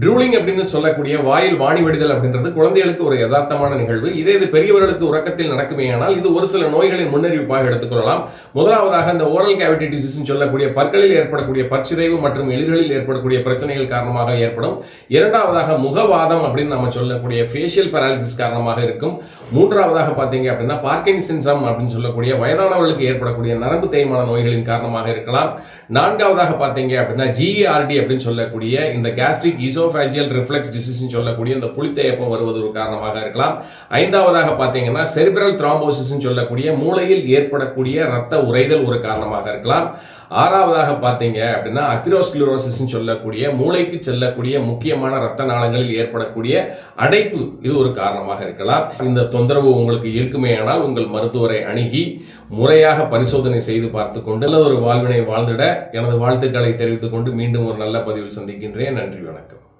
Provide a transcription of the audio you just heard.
Drooling அப்படின்னு சொல்லக்கூடிய வாயில் வாணி வடிதல் அப்படின்றது குழந்தைகளுக்கு ஒரு யதார்த்தமான நிகழ்வு. இதே இது பெரியவர்களுக்கு உறக்கத்தில் நடக்குமேயானால் இது ஒரு சில நோய்களின் முன்னறிவிப்பாக எடுத்துக்கொள்ளலாம் முதலாவதாக இந்த ஓரல் கேவிட்டி டிசீஸ் சொல்லக்கூடிய பற்களில் ஏற்படக்கூடிய பற்சிதைவு மற்றும் எளிர்களில் ஏற்படக்கூடிய பிரச்சனைகள் காரணமாக ஏற்படும். இரண்டாவதாக முகவாதம் அப்படின்னு நம்ம சொல்லக்கூடிய ஃபேஷியல் பேராலிசிஸ் காரணமாக இருக்கும். மூன்றாவதாக பார்த்தீங்க அப்படின்னா பார்க்கின்சின்சம் அப்படின்னு சொல்லக்கூடிய வயதானவர்களுக்கு ஏற்படக்கூடிய நரம்பு தேய்மான நோய்களின் காரணமாக இருக்கலாம். நான்காவதாக பார்த்தீங்க அப்படின்னா ஜிஆர்டி அப்படின்னு சொல்லக்கூடிய இந்த கேஸ்ட்ரிக் இசோஃபேஜியல் ரிஃப்ளெக்ஸ் டிசீஸ் சொல்லக்கூடிய இந்த புளித்தேப்பம் வருவது ஒரு காரணமாக இருக்கலாம். ஐந்தாவதாக பார்த்தீங்கன்னா செரிபிரல் த்ராம்போசிஸ்ன்னு சொல்லக்கூடிய மூளையில் ஏற்படக்கூடிய ரத்த உறைதல் ஒரு காரணமாக இருக்கலாம். ஆறாவதாக பார்த்தீங்க அப்படின்னா அத்திரோஸ்கிலோரோசிஸ் சொல்லக்கூடிய மூளைக்கு செல்லக்கூடிய முக்கியமான ரத்த நாளங்களில் ஏற்படக்கூடிய அடைப்பு இது ஒரு காரணமாக இருக்கலாம். இந்த தொந்தரவு உங்களுக்கு இருக்குமே ஆனால் உங்கள் மருத்துவரை அணுகி முறையாக பரிசோதனை செய்து பார்த்து கொண்டு நல்ல ஒரு வாழ்வினை வாழ்ந்திட எனது வாழ்த்துக்களை தெரிவித்துக் கொண்டு மீண்டும் ஒரு நல்ல பதிவில் சந்திக்கின்றேன். நன்றி வணக்கம்.